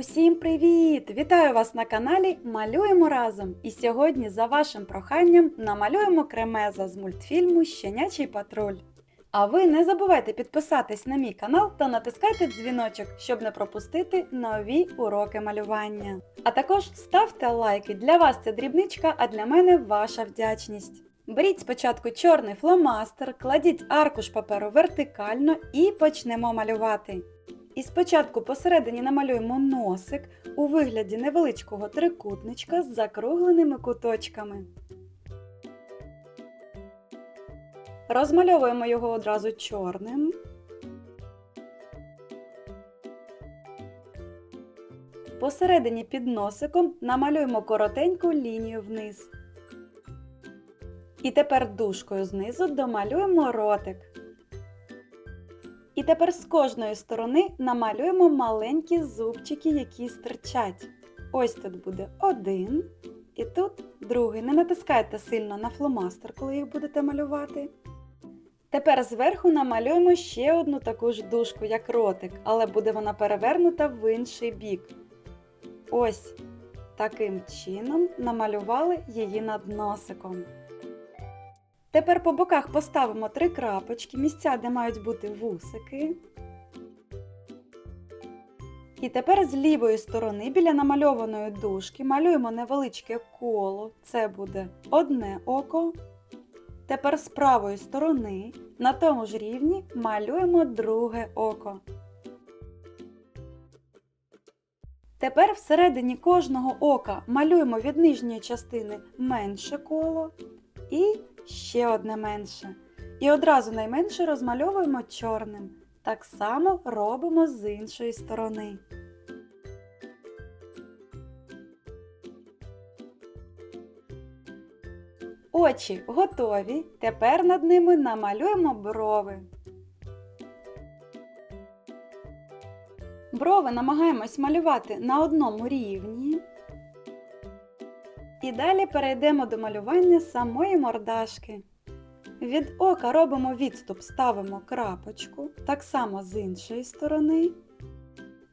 Усім привіт! Вітаю вас на каналі Малюємо разом! І сьогодні за вашим проханням намалюємо кремеза з мультфільму Щенячий патруль. А ви не забувайте підписатись на мій канал та натискайте дзвіночок, щоб не пропустити нові уроки малювання. А також ставте лайки. Для вас це дрібничка, а для мене ваша вдячність. Беріть спочатку чорний фломастер, кладіть аркуш паперу вертикально і почнемо малювати. І спочатку посередині намалюємо носик у вигляді невеличкого трикутничка з закругленими куточками. Розмальовуємо його одразу чорним. Посередині під носиком намалюємо коротеньку лінію вниз. І тепер дужкою знизу домалюємо ротик. І тепер з кожної сторони намалюємо маленькі зубчики, які стирчать. Ось тут буде один, і тут другий. Не натискайте сильно на фломастер, коли їх будете малювати. Тепер зверху намалюємо ще одну таку ж дужку, як ротик, але буде вона перевернута в інший бік. Ось таким чином намалювали її над носиком. Тепер по боках поставимо три крапочки, місця, де мають бути вусики. І тепер з лівої сторони біля намальованої дужки малюємо невеличке коло. Це буде одне око. Тепер з правої сторони на тому ж рівні малюємо друге око. Тепер всередині кожного ока малюємо від нижньої частини менше коло і ще одне менше. І одразу найменше розмальовуємо чорним. Так само робимо з іншої сторони. Очі готові. Тепер над ними намалюємо брови. Брови намагаємось малювати на одному рівні. І далі перейдемо до малювання самої мордашки. Від ока робимо відступ, ставимо крапочку, так само з іншої сторони.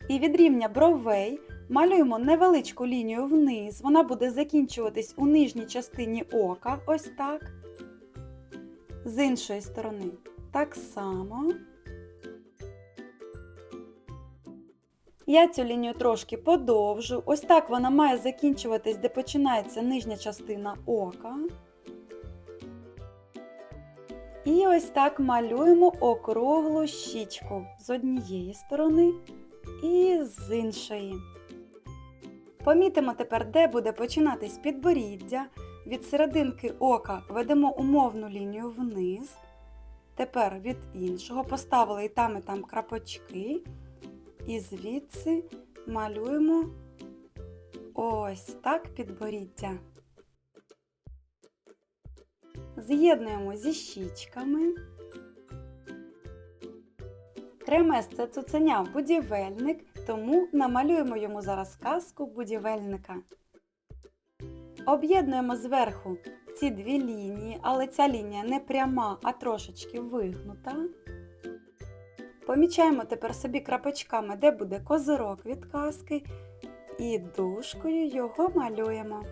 І від рівня бровей малюємо невеличку лінію вниз. Вона буде закінчуватись у нижній частині ока, ось так. З іншої сторони так само. Я цю лінію трошки подовжу. Ось так вона має закінчуватись, де починається нижня частина ока. І ось так малюємо округлу щічку з однієї сторони і з іншої. Помітимо тепер, де буде починатись підборіддя. Від серединки ока ведемо умовну лінію вниз. Тепер від іншого поставили і там, і там крапочки. І звідси малюємо ось так підборіддя. З'єднуємо зі щічками. Кремес це цуценя будівельник, тому намалюємо йому зараз казку будівельника. Об'єднуємо зверху ці дві лінії, але ця лінія не пряма, а трошечки вигнута. Помічаємо тепер собі крапочками, де буде козирок від казки, і дужкою його малюємо.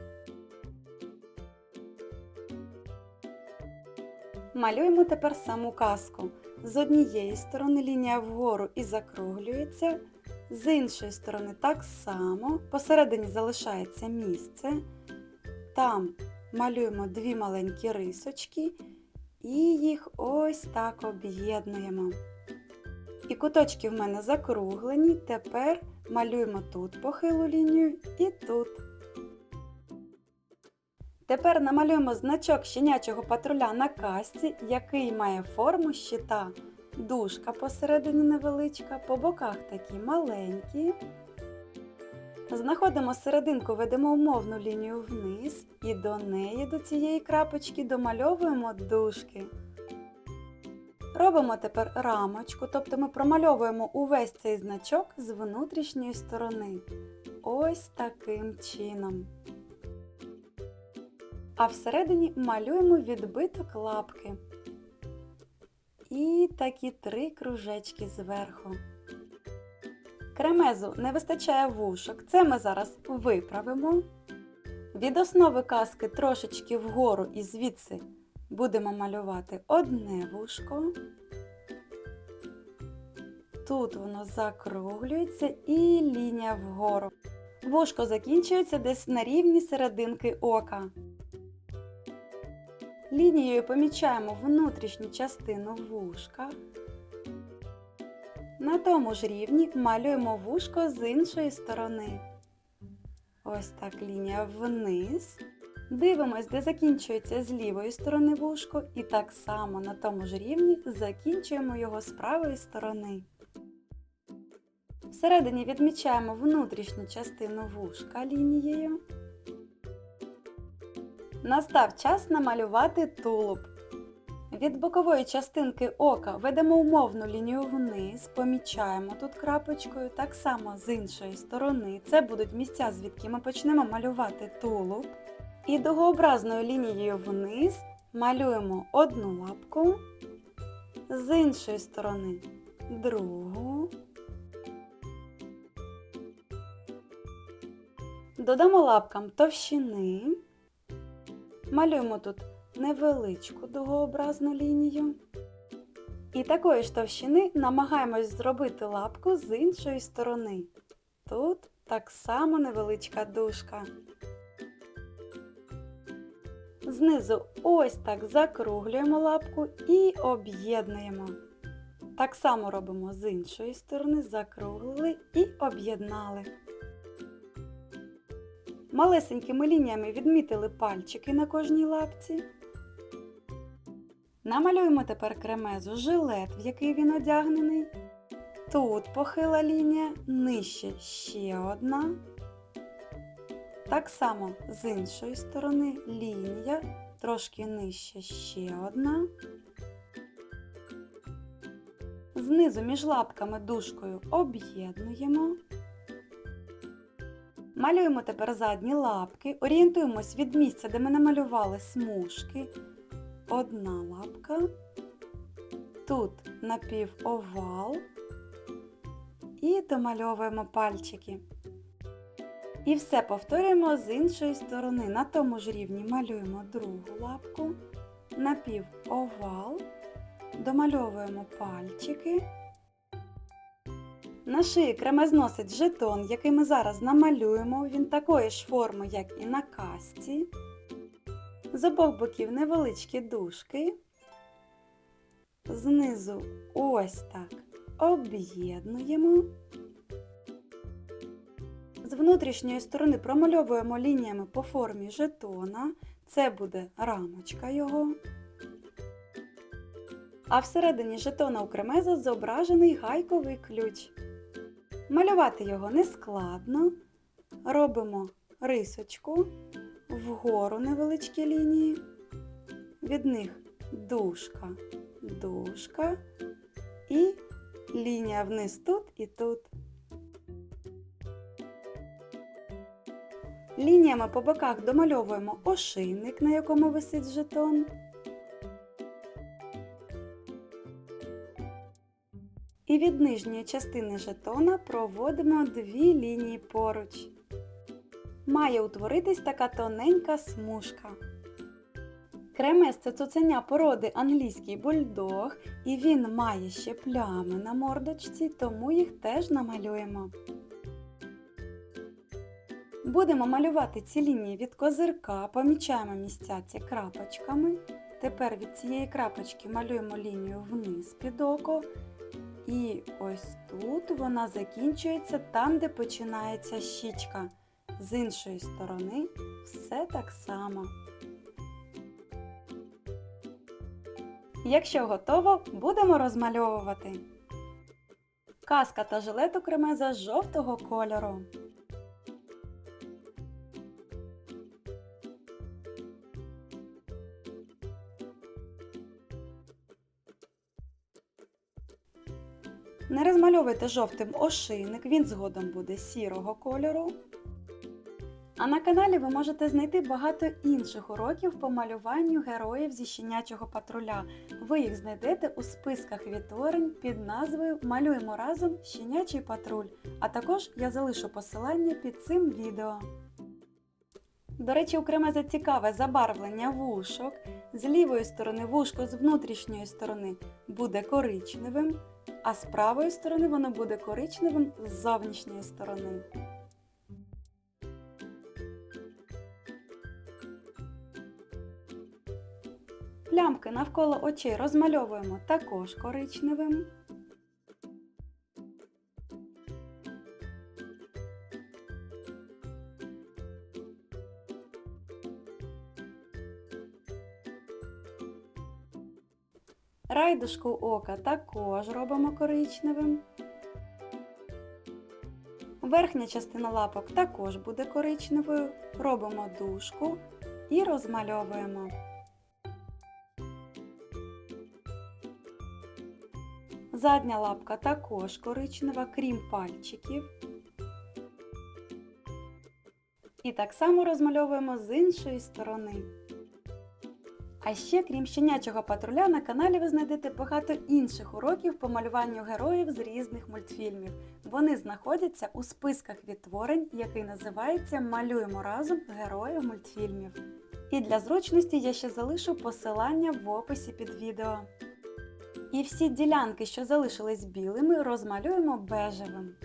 Малюємо тепер саму казку. З однієї сторони лінія вгору і закруглюється, з іншої сторони так само, посередині залишається місце. Там малюємо дві маленькі рисочки і їх ось так об'єднуємо. І куточки в мене закруглені. Тепер малюємо тут похилу лінію і тут. Тепер намалюємо значок щенячого патруля на касці, який має форму щита. Дужка посередині невеличка, по боках такі маленькі. Знаходимо серединку, ведемо умовну лінію вниз і до неї, до цієї крапочки, домальовуємо дужки. Робимо тепер рамочку, тобто ми промальовуємо увесь цей значок з внутрішньої сторони. Ось таким чином. А всередині малюємо відбиток лапки. І такі три кружечки зверху. Кремезу не вистачає вушок, це ми зараз виправимо. Від основи казки трошечки вгору і звідси будемо малювати одне вушко. Тут воно закруглюється і лінія вгору. Вушко закінчується десь на рівні серединки ока. Лінією помічаємо внутрішню частину вушка. На тому ж рівні малюємо вушко з іншої сторони. Ось так лінія вниз. Дивимось, де закінчується з лівої сторони вушко, і так само на тому ж рівні закінчуємо його з правої сторони. Всередині відмічаємо внутрішню частину вушка лінією. Настав час намалювати тулуб. Від бокової частинки ока ведемо умовну лінію вниз, помічаємо тут крапочкою, так само з іншої сторони. Це будуть місця, звідки ми почнемо малювати тулуб. І дугообразною лінією вниз малюємо одну лапку, з іншої сторони другу. Додамо лапкам товщини. Малюємо тут невеличку дугообразну лінію. І такої ж товщини намагаємось зробити лапку з іншої сторони. Тут так само невеличка дужка. Знизу ось так закруглюємо лапку і об'єднуємо. Так само робимо з іншої сторони, закруглили і об'єднали. Малесенькими лініями відмітили пальчики на кожній лапці. Намалюємо тепер кремезу жилет, в який він одягнений. Тут похила лінія, нижче ще одна. Так само з іншої сторони лінія, трошки нижче ще одна. Знизу між лапками дужкою об'єднуємо. Малюємо тепер задні лапки, орієнтуємось від місця, де ми намалювали смужки. Одна лапка, тут напівовал і домальовуємо пальчики. І все повторюємо з іншої сторони. На тому ж рівні малюємо другу лапку, напівовал, домальовуємо пальчики. На шиї кремез носить жетон, який ми зараз намалюємо. Він такої ж форми, як і на касті. З обох боків невеличкі дужки. Знизу ось так об'єднуємо. Внутрішньої сторони промальовуємо лініями по формі жетона. Це буде рамочка його. А всередині жетона у кремеза зображений гайковий ключ. Малювати його не складно. Робимо рисочку, вгору невеличкі лінії, від них дужка, дужка і лінія вниз тут і тут. Лініями по боках домальовуємо ошийник, на якому висить жетон. І від нижньої частини жетона проводимо дві лінії поруч. Має утворитись така тоненька смужка. Кремес це цуценя породи англійський бульдог, і він має ще плями на мордочці, тому їх теж намалюємо. Будемо малювати ці лінії від козирка, помічаємо місця ці крапочками. Тепер від цієї крапочки малюємо лінію вниз під око. І ось тут вона закінчується там, де починається щічка. З іншої сторони все так само. Якщо готово, будемо розмальовувати. Каска та жилет у кремеза жовтого кольору. Не розмальовуйте жовтим ошийник, він згодом буде сірого кольору. А на каналі ви можете знайти багато інших уроків по малюванню героїв зі щенячого патруля. Ви їх знайдете у списках відтворень під назвою Малюємо разом щенячий патруль. А також я залишу посилання під цим відео. До речі, у кремеза цікаве забарвлення вушок. З лівої сторони вушко з внутрішньої сторони буде коричневим, а з правої сторони воно буде коричневим з зовнішньої сторони. Плямки навколо очей розмальовуємо також коричневим. Райдушку ока також робимо коричневим. Верхня частина лапок також буде коричневою. Робимо дужку і розмальовуємо. Задня лапка також коричнева, крім пальчиків. І так само розмальовуємо з іншої сторони. А ще, крім щенячого патруля, на каналі ви знайдете багато інших уроків по малюванню героїв з різних мультфільмів. Вони знаходяться у списках відтворень, який називається Малюємо разом героїв мультфільмів. І для зручності я ще залишу посилання в описі під відео. І всі ділянки, що залишились білими, розмалюємо бежевим.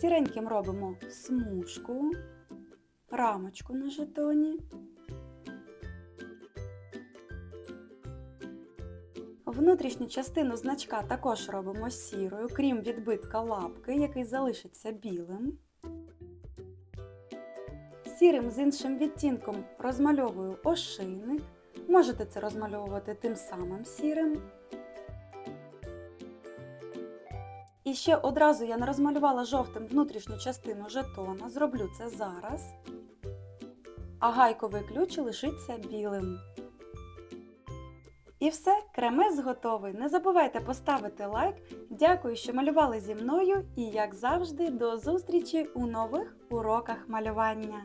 Сіреньким робимо смужку, рамочку на жетоні. Внутрішню частину значка також робимо сірою, крім відбитка лапки, який залишиться білим. Сірим з іншим відтінком розмальовую ошийник. Можете це розмальовувати тим самим сірим. І ще одразу я не розмалювала жовтим внутрішню частину жетона, зроблю це зараз. А гайковий ключ лишиться білим. І все, кремез готовий. Не забувайте поставити лайк. Дякую, що малювали зі мною і, як завжди, до зустрічі у нових уроках малювання.